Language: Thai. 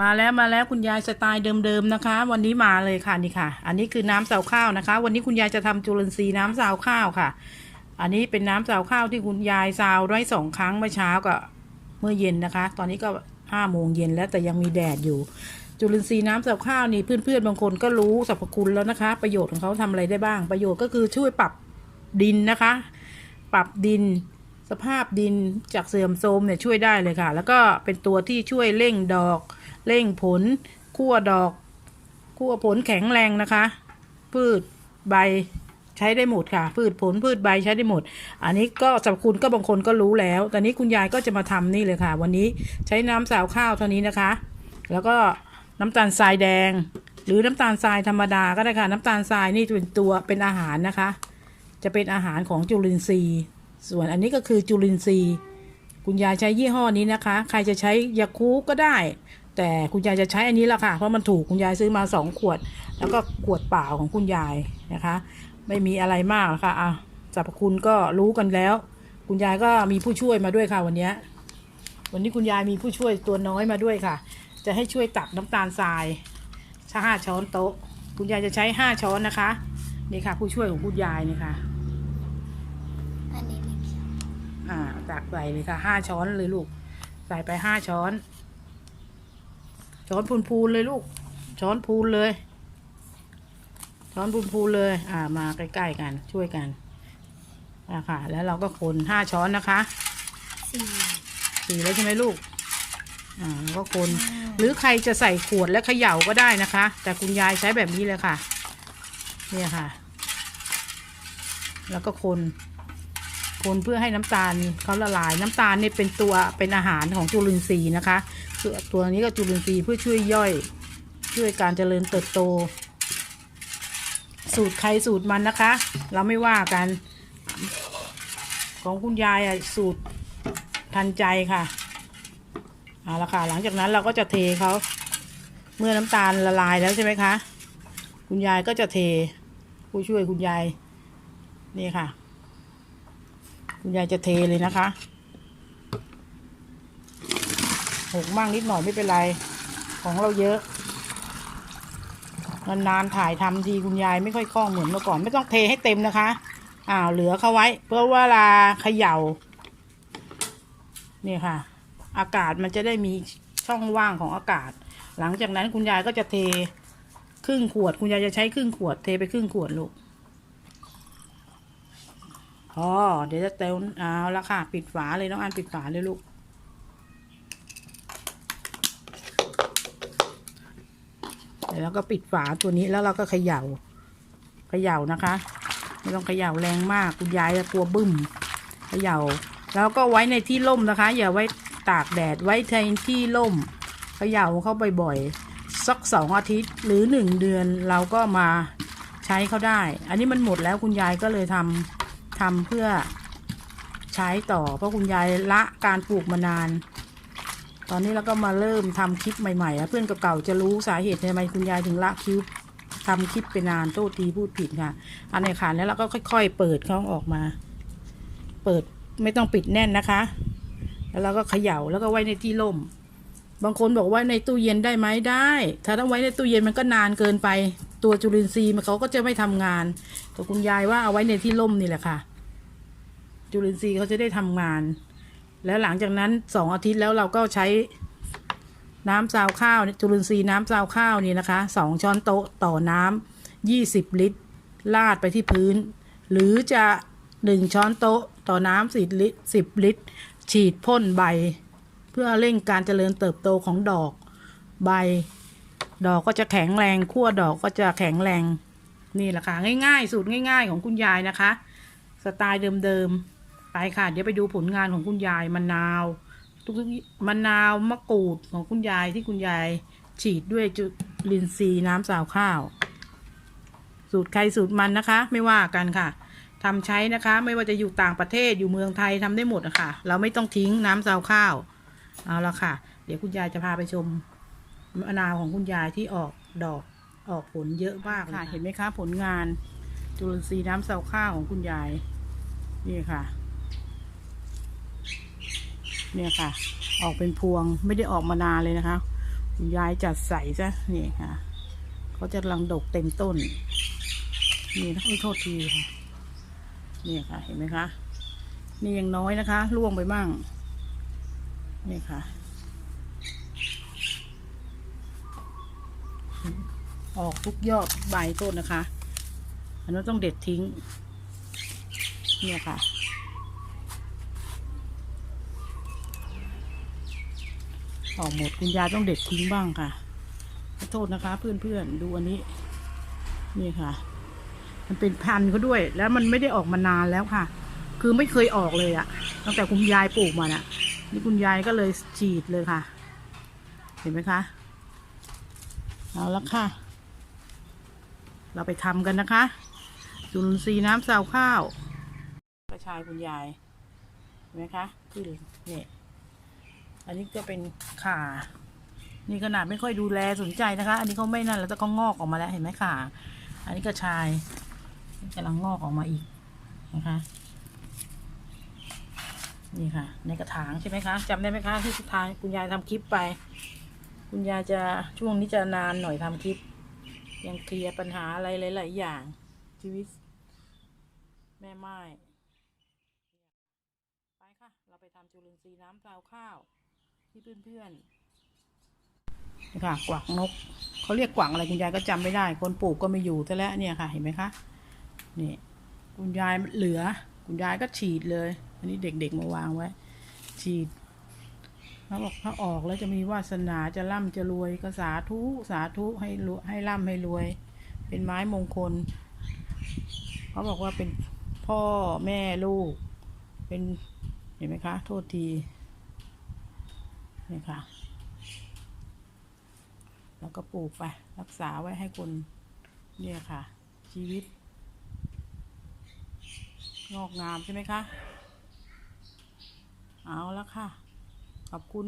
มาแล้วมาแล้วคุณยายสไตล์เดิมๆนะคะ วันนี้มาเลยค่ะนี่ค่ะ อันนี้คือน้ำสาวข้าวนะคะ วันนี้คุณยายจะทำจุลินทรีย์น้ำสาวข้าวค่ะ อันนี้เป็นน้ำสาวข้าวที่คุณยายซาวไว้สองครั้งเมื่อเช้ากับเมื่อเย็นนะคะ ตอนนี้ก็ห้าโมงเย็นแล้วแต่ยังมีแดดอยู่ จุลินทรีย์น้ำสาวข้าวนี่เพื่อนๆบางคนก็รู้สรรพคุณแล้วนะคะ ประโยชน์ของเขาทำอะไรได้บ้าง ประโยชน์ก็คือช่วยปรับดินนะคะ ปรับดิน สภาพดินจากเสื่อมโทรมเนี่ยช่วยได้เลยค่ะ แล้วก็เป็นตัวที่ช่วยเร่งดอก เร่งผลคั่วดอกคั่วผลแข็งแรงนะคะ พืชใบใช้ได้หมดค่ะ พืชผลพืชใบใช้ได้หมด อันนี้ก็สรรพคุณก็บางคนก็รู้แล้วแต่นี้คุณยายก็จะมาทำนี่เลยค่ะ วันนี้ใช้น้ำสาวข้าวเท่านี้นะคะ แล้วก็น้ำตาลทรายแดง หรือน้ำตาลทรายธรรมดาก็ได้ค่ะ น้ำตาลทรายนี่เป็นตัวเป็นอาหารนะคะ จะเป็นอาหารของจุลินทรีย์ ส่วนอันนี้ก็คือจุลินทรีย์ คุณยายใช้ยี่ห้อนี้นะคะ ใครจะใช้ยาคูก็ได้ แต่คุณยายจะใช้อันนี้ละค่ะ เพราะมันถูกคุณยายซื้อมาสองขวด แล้วก็ขวดเปล่าของคุณยายนะคะ ไม่มีอะไรมากค่ะอะสรรพคุณก็รู้กันแล้ว คุณยายก็มีผู้ช่วยมาด้วยค่ะวันนี้วันนี้คุณยายมีผู้ช่วยตัวน้อยมาด้วยค่ะ จะให้ช่วยตักน้ำตาลทรายห้าช้อนโต๊ะ คุณยายจะใช้ห้าช้อนนะคะ นี่ค่ะ ผู้ช่วยของคุณยายนี่ค่ะ อันนี้หนึ่งช้อน อ่า ตักใส่เลยค่ะห้าช้อนเลยลูก ใส่ไปห้าช้อน ช้อนพูนๆเลยลูก ช้อนพูนเลย ช้อนพูนๆเลย อ่ามาใกล้ๆกันช่วยกันอ่าค่ะ แล้วเราก็คนห้าช้อนนะคะสี่สี่แล้วใช่ไหมลูกอ่าแล้วก็คน หรือใครจะใส่ขวดและเขย่าก็ได้นะคะ แต่คุณยายใช้แบบนี้เลยค่ะ เนี่ยค่ะ แล้วก็คน คนเพื่อให้น้ำตาลเขาละลาย น้ำตาลเนี่ยเป็นตัวเป็นอาหารของจุลินทรีย์นะคะส่วนตัวนี้ก็จุลินทรีย์เพื่อช่วยย่อย ช่วยการเจริญเติบโต สูตรใครสูตรมันนะคะ เราไม่ว่ากัน ของคุณยายอะสูตรทันใจค่ะเอาละค่ะหลังจากนั้นเราก็จะเทเขาเมื่อน้ำตาลละลายแล้วใช่ไหมคะ คุณยายก็จะเทผู้ช่วยคุณยายนี่ค่ะ คุณยายจะเทเลยนะคะหกมั่งนิดหน่อยไม่เป็นไร ของเราเยอะ นานๆถ่ายทำทีคุณยายไม่ค่อยคล่องเหมือนเมื่อก่อนไม่ต้องเทให้เต็มนะคะ อ้าวเหลือเขาไว้ เพื่อเวลาเขย่านี่ค่ะ อากาศมันจะได้มีช่องว่างของอากาศ หลังจากนั้นคุณยายก็จะเทครึ่งขวด คุณยายจะใช้ครึ่งขวด เทไปครึ่งขวดลูก อ๋อเดี๋ยวจะเติมเอาละค่ะ ปิดฝาเลยน้องอันปิดฝาเลยลูก เดี๋ยวเราก็ปิดฝาตัวนี้แล้วเราก็เขย่า เขย่านะคะ ไม่ต้องเขย่าแรงมากคุณยายจะกลัวบึ้ม เขย่า แล้วก็ไว้ในที่ร่มนะคะ อย่าไว้ตากแดดไว้ในที่ร่ม เขย่าเข้าบ่อยๆสักสองอาทิตย์หรือหนึ่งเดือนเราก็มาใช้เขาได้ อันนี้มันหมดแล้วคุณยายก็เลยทำ ทำเพื่อใช้ต่อ เพราะคุณยายละการปลูกมานาน ตอนนี้เราก็มาเริ่มทำคลิปใหม่ๆ เพื่อนเก่าๆจะรู้สาเหตุทำไมคุณยายถึงละคลิปทำคลิปไปนานโทษทีพูดผิดค่ะ อันในขานแล้วเราก็ค่อย ๆ เปิดเขาออกมา เปิดไม่ต้องปิดแน่นนะคะ แล้วเราก็เขย่าแล้วก็ไว้ในที่ร่ม บางคนบอกว่าในตู้เย็นได้ไหมได้ ถ้าต้องไว้ในตู้เย็นมันก็นานเกินไป ตัวจุลินทรีย์มันเขาก็จะไม่ทำงาน แต่คุณยายว่าเอาไว้ในที่ร่มนี่แหละค่ะ จุลินทรีย์เขาจะได้ทำงาน แล้วหลังจากนั้นสองอาทิตย์แล้วเราก็ใช้น้ำซาวข้าวจุลินทรีย์น้ำซาวข้าวนี่นะคะสองช้อนโต๊ะต่อน้ำยี่สิบลิตรลาดไปที่พื้น หรือจะหนึ่งช้อนโต๊ะต่อน้ำสิบลิตรสิบลิตร ฉีดพ่นใบ เพื่อเร่งการเจริญเติบโตของดอกใบ ดอกก็จะแข็งแรงขั้วดอกก็จะแข็งแรงนี่แหละค่ะง่ายๆ สูตรง่าย ๆ ของคุณยายนะคะ สไตล์เดิมๆ ไปค่ะ เดี๋ยวไปดูผลงานของคุณยายมะนาว ทุกๆมะนาวมะกรูดของคุณยายที่คุณยายฉีดด้วยจุลินทรีย์น้ำสาวข้าว สูตรใครสูตรมันนะคะ ไม่ว่ากันค่ะทำใช้นะคะ ไม่ว่าจะอยู่ต่างประเทศอยู่เมืองไทยทำได้หมดอะค่ะ เราไม่ต้องทิ้งน้ำซาวข้าวเอาละค่ะ เดี๋ยวคุณยายจะพาไปชมมะนาวของคุณยายที่ออกดอกออกผลเยอะมากค่ะ เห็นไหมคะ ผลงานจุลินทรีย์น้ำซาวข้าวของคุณยาย นี่ค่ะ เนี่ยค่ะ ออกเป็นพวงไม่ได้ออกมานานเลยนะคะคุณยายจัดใส่ซะนี่ค่ะเขาจะกำลังดกเต็มต้น นี่นะอุ๊ยโทษทีค่ะนี่ค่ะเห็นไหมคะ นี่ยังน้อยนะคะล่วงไปมั่งนี่ค่ะ ออกทุกยอดใบต้นนะคะ อันนั้นต้องเด็ดทิ้ง เนี่ยค่ะ ออกหมดคุณยายต้องเด็ดทิ้งบ้างค่ะขอโทษนะคะเพื่อนๆดูอันนี้ นี่ค่ะ มันเป็นพันธุ์เขาด้วย แล้วมันไม่ได้ออกมานานแล้วค่ะ คือไม่เคยออกเลยอะตั้งแต่คุณยายปลูกมาน่ะ นี่คุณยายก็เลยฉีดเลยค่ะ เห็นไหมคะเอาละค่ะ เราไปทำกันนะคะจุลทรีย์น้ำซาวข้าว กระชายคุณยายเห็นไหมคะขึ้นเนี่ย อันนี้ก็เป็นขา นี่ขนาดไม่ค่อยดูแลสนใจนะคะ อันนี้เขาไม่นั่นแล้วแต่ก็งอกออกมาแล้วเห็นไหมขา อันนี้กระชายกำลังงอกออกมาอีกนะคะ นี่ค่ะ ในกระถางใช่ไหมคะจำได้ไหมคะที่สุดท้ายคุณยายทำคลิปไป คุณยายจะช่วงนี้จะนานหน่อยทำคลิป ยังเคลียร์ปัญหาอะไรหลาย ๆ อย่างชีวิตแม่ไม้ไปค่ะ เราไปทำจุลินทรีย์น้ำซาวข้าว ที่เพื่อนๆนี่ค่ะ กวักนกเขาเรียกกวักอะไรคุณยายก็จำไม่ได้ คนปลูกก็ไม่อยู่ซะแล้วเนี่ยค่ะ เห็นไหมคะนี่คุณยายเหลือ คุณยายก็ฉีดเลย อันนี้เด็กๆมาวางไว้ ฉีดเขาบอกถ้าออกแล้วจะมีวาสนาจะร่ำจะรวยก็สาธุสาธุให้รวยให้ร่ำให้รวย เป็นไม้มงคลเขาบอกว่าเป็นพ่อแม่ลูก เป็นเห็นไหมคะ โทษที นี่ค่ะ แล้วก็ปลูกไป รักษาไว้ให้คน เนี่ยค่ะ ชีวิต งอกงามใช่ไหมคะ เอาแล้วค่ะ ขอบคุณ